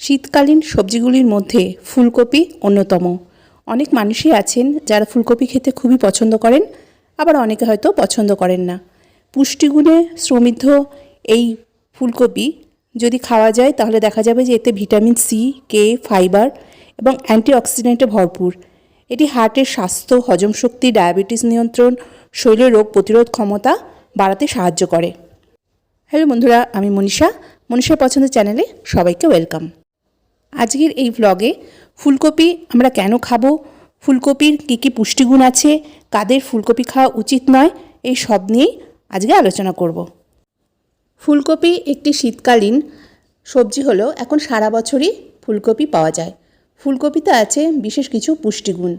শীতকালীন সবজিগুলির মধ্যে ফুলকপি অন্যতম। অনেক মানুষই আছেন যারা ফুলকপি খেতে খুবই পছন্দ করেন, আবার অনেকে হয়তো পছন্দ করেন না। পুষ্টিগুণে সমৃদ্ধ এই ফুলকপি যদি খাওয়া যায়, তাহলে দেখা যাবে যে এতে ভিটামিন সি কে ফাইবার এবং অ্যান্টিঅক্সিডেন্টে ভরপুর। এটি হার্টের স্বাস্থ্য, হজম শক্তি, ডায়াবেটিস নিয়ন্ত্রণ শরীরের রোগ প্রতিরোধ ক্ষমতা বাড়াতে সাহায্য করে। হ্যালো বন্ধুরা, আমি মনীষা। মনীষার পছন্দের চ্যানেলে সবাইকে ওয়েলকাম। আজকের এই ভ্লগে ফুলকপি আমরা কেন খাব? ফুলকপির কী কী পুষ্টিগুণ আছে? কাদের ফুলকপি খাওয়া উচিত নয়? এই সব নিয়েই আজকে আলোচনা করব। ফুলকপি একটি শীতকালীন সবজি হলেও এখন সারা বছরই ফুলকপি পাওয়া যায়। ফুলকপিতে আছে বিশেষ কিছু পুষ্টিগুণ।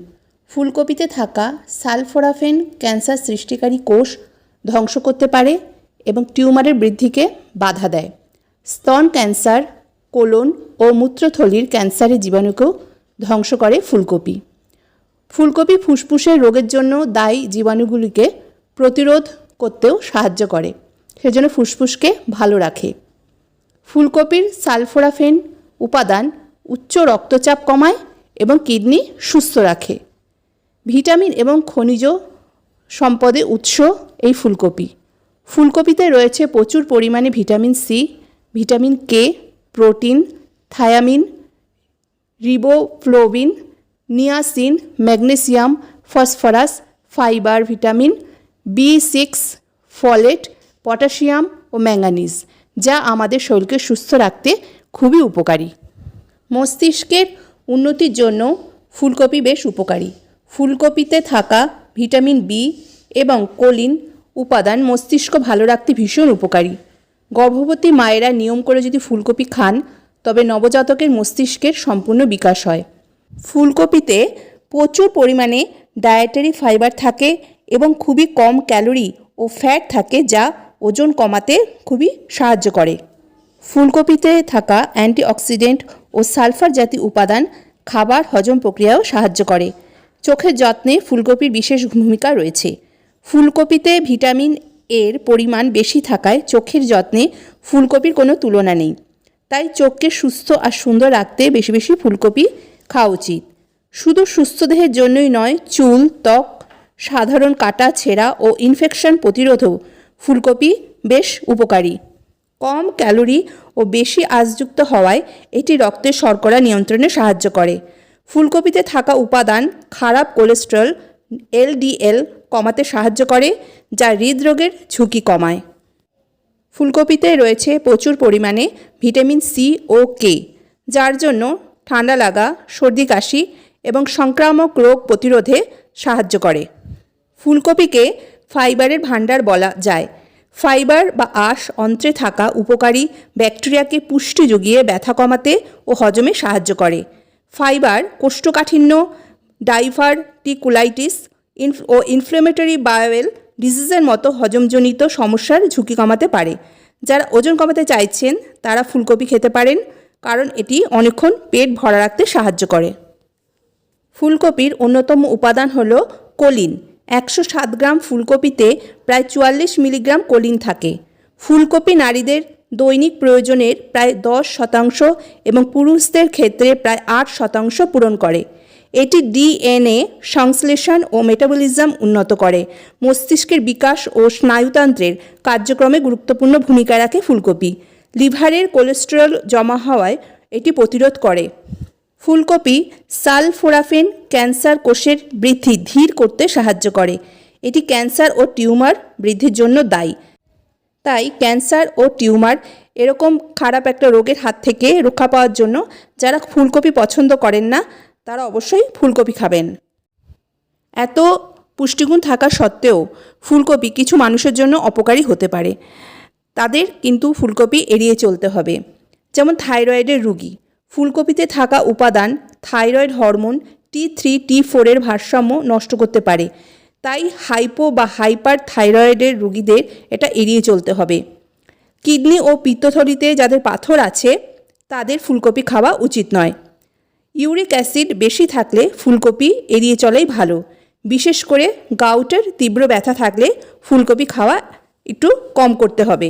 ফুলকপিতে থাকা সালফোরাফেন ক্যান্সার সৃষ্টিকারী কোষ ধ্বংস করতে পারে এবং টিউমারের বৃদ্ধিকে বাধা দেয়। স্তন ক্যান্সার, কোলন ও মূত্রথলির ক্যান্সারের জীবাণুকেও ধ্বংস করে ফুলকপি। ফুলকপি ফুসফুসের রোগের জন্য দায়ী জীবাণুগুলিকে প্রতিরোধ করতেও সাহায্য করে, সেজন্য ফুসফুসকে ভালো রাখে। ফুলকপির সালফোরাফেন উপাদান উচ্চ রক্তচাপ কমায় এবং কিডনি সুস্থ রাখে। ভিটামিন এবং খনিজ সম্পদে উৎস এই ফুলকপি। ফুলকপিতে রয়েছে প্রচুর পরিমাণে vitamin C, vitamin K, protein thiamine riboflavin niacin magnesium phosphorus fibre vitamin B six folate potassium ও ম্যাঙ্গানিজ যা আমাদের শরীরকে সুস্থ রাখতে খুবই উপকারী। মস্তিষ্কের উন্নতির জন্য ফুলকপি বেশ উপকারী। ফুলকপিতে থাকা ভিটামিন বি এবং কোলিন উপাদান মস্তিষ্ক ভালো রাখতে ভীষণ উপকারী। গর্ভবতী মায়েরা নিয়ম করে যদি ফুলকপি খান তবে নবজাতকের মস্তিষ্কের সম্পূর্ণ বিকাশ হয়। ফুলকপিতে প্রচুর পরিমাণে ডায়েটারি ফাইবার থাকে এবং খুবই কম ক্যালোরি ও ফ্যাট থাকে যা ওজন কমাতে খুবই সাহায্য করে। ফুলকপিতে থাকা অ্যান্টিঅক্সিডেন্ট ও সালফার জাতীয় উপাদান খাবার হজম প্রক্রিয়াও সাহায্য করে। চোখের যত্নে ফুলকপির বিশেষ ভূমিকা রয়েছে। ফুলকপিতে ভিটামিন এর পরিমাণ বেশি থাকায় চোখের যত্নে ফুলকপির কোনো তুলনা নেই। তাই চোখকে সুস্থ আর সুন্দর রাখতে বেশি বেশি ফুলকপি খাওয়া উচিত। শুধু সুস্থ দেহের জন্যই নয়, চুল, ত্বক, সাধারণ কাটা, ছেঁড়া ও ইনফেকশন প্রতিরোধও ফুলকপি বেশ উপকারী। কম ক্যালোরি ও বেশি আঁশযুক্ত হওয়ায় এটি রক্তের শর্করা নিয়ন্ত্রণে সাহায্য করে। ফুলকপিতে থাকা উপাদান খারাপ কোলেস্ট্রল, এলডিএল কমাতে সাহায্য করে, যা হৃদরোগের ঝুঁকি কমায়। ফুলকপিতে রয়েছে প্রচুর পরিমাণে ভিটামিন সি ও কে, যার জন্য ঠান্ডা লাগা, সর্দি কাশি এবং সংক্রামক রোগ প্রতিরোধে সাহায্য করে। ফুলকপিকে ফাইবারের ভাণ্ডার বলা যায়। ফাইবার বা আঁশ অন্ত্রে থাকা উপকারী ব্যাকটেরিয়াকে পুষ্টি জুগিয়ে ব্যথা কমাতে ও হজমে সাহায্য করে। ফাইবার কোষ্ঠকাঠিন্য, ডাইভারটিকুলাইটিস ও ইনফ্লেমেটরি বায়োয়েল ডিজিজের মতো হজমজনিত সমস্যার ঝুঁকি কমাতে পারে। যারা ওজন কমাতে চাইছেন, তারা ফুলকপি খেতে পারেন, কারণ এটি অনেকক্ষণ পেট ভরা রাখতে সাহায্য করে। ফুলকপির অন্যতম উপাদান হল কোলিন। একশো সাত গ্রাম ফুলকপিতে প্রায় চুয়াল্লিশ মিলিগ্রাম কোলিন থাকে। ফুলকপি নারীদের দৈনিক প্রয়োজনের প্রায় দশ শতাংশ এবং পুরুষদের ক্ষেত্রে প্রায় আট শতাংশ পূরণ করে। এটি ডিএনএ সংশ্লেষণ ও মেটাবলিজম উন্নত করে। মস্তিষ্কের বিকাশ ও স্নায়ুতন্ত্রের কার্যক্রমে গুরুত্বপূর্ণ ভূমিকা রাখে ফুলকপি। লিভারের কোলেস্টেরল জমা হওয়ায় এটি প্রতিরোধ করে। ফুলকপি সালফোরাফেন ক্যান্সার কোষের বৃদ্ধি ধীর করতে সাহায্য করে। এটি ক্যান্সার ও টিউমার বৃদ্ধির জন্য দায়ী। তাই ক্যান্সার ও টিউমার এরকম খারাপ একটা রোগের হাত থেকে রক্ষা পাওয়ার জন্য যারা ফুলকপি পছন্দ করেন না তারা অবশ্যই ফুলকপি খাবেন। এত পুষ্টিগুণ থাকা সত্ত্বেও ফুলকপি কিছু মানুষের জন্য অপকারী হতে পারে। তাদের কিন্তু ফুলকপি এড়িয়ে চলতে হবে। যেমন থাইরয়েডের রুগী। ফুলকপিতে থাকা উপাদান, thyroid hormone, T three, T ফোরের ভারসাম্য নষ্ট করতে পারে। তাই হাইপো বা হাইপার থাইরয়েডের রুগীদের এটা এড়িয়ে চলতে হবে। কিডনি ও পিত্তথলিতে যাদের পাথর আছে, তাদের ফুলকপি খাওয়া উচিত নয়। ইউরিক অ্যাসিড বেশি থাকলে ফুলকপি এড়িয়ে চলাই ভালো। বিশেষ করে গাউটের তীব্র ব্যথা থাকলে ফুলকপি খাওয়া একটু কম করতে হবে।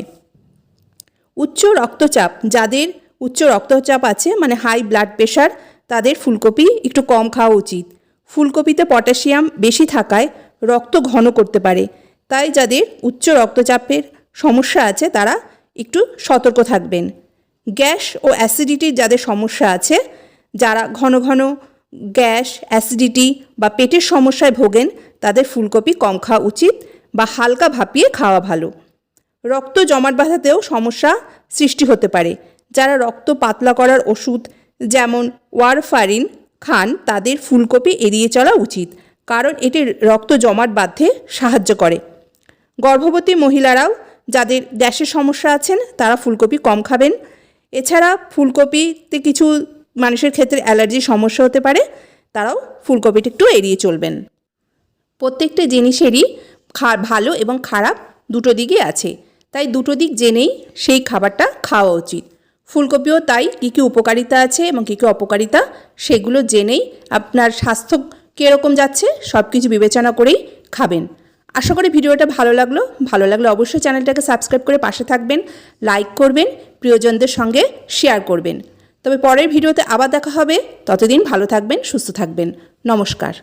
উচ্চ রক্তচাপ, যাদের উচ্চ রক্তচাপ আছে মানে হাই ব্লাড প্রেশার তাদের ফুলকপি একটু কম খাওয়া উচিত। ফুলকপিতে পটাশিয়াম বেশি থাকায় রক্ত ঘন করতে পারে। তাই যাদের উচ্চ রক্তচাপের সমস্যা আছে, তারা একটু সতর্ক থাকবেন। গ্যাস ও অ্যাসিডিটির যাদের সমস্যা আছে যারা ঘন ঘন গ্যাস অ্যাসিডিটি বা পেটের সমস্যায় ভোগেন, তাদের ফুলকপি কম খাওয়া উচিত বা হালকা ভাপিয়ে খাওয়া ভালো। রক্ত জমাট বাঁধাতেও সমস্যা সৃষ্টি হতে পারে। যারা রক্ত পাতলা করার ওষুধ যেমন ওয়ারফারিন খান, তাদের ফুলকপি এড়িয়ে চলা উচিত, কারণ এটি রক্ত জমাট বাঁধতে সাহায্য করে। গর্ভবতী মহিলারাও যাদের গ্যাসের সমস্যা আছেন, তারা ফুলকপি কম খাবেন। এছাড়া ফুলকপিতে কিছু মানুষের ক্ষেত্রে অ্যালার্জির সমস্যা হতে পারে, তারাও ফুলকপিটা একটু এড়িয়ে চলবেন। প্রত্যেকটা জিনিসেরই ভালো এবং খারাপ দুটো দিকই আছে, তাই দুটো দিক জেনেই সেই খাবারটা খাওয়া উচিত। ফুলকপিও তাই, কী কী উপকারিতা আছে এবং কী কী অপকারিতা, সেগুলো জেনেই আপনার স্বাস্থ্য কীরকম যাচ্ছে সব কিছু বিবেচনা করেই খাবেন। আশা করি ভিডিওটা ভালো লাগল। ভালো লাগলে অবশ্যই চ্যানেলটাকে সাবস্ক্রাইব করে পাশে থাকবেন, লাইক করবেন, প্রিয়জনদের সঙ্গে শেয়ার করবেন। তবে পরের ভিডিওতে আবার দেখা হবে। ততদিন ভালো থাকবেন সুস্থ থাকবেন। নমস্কার।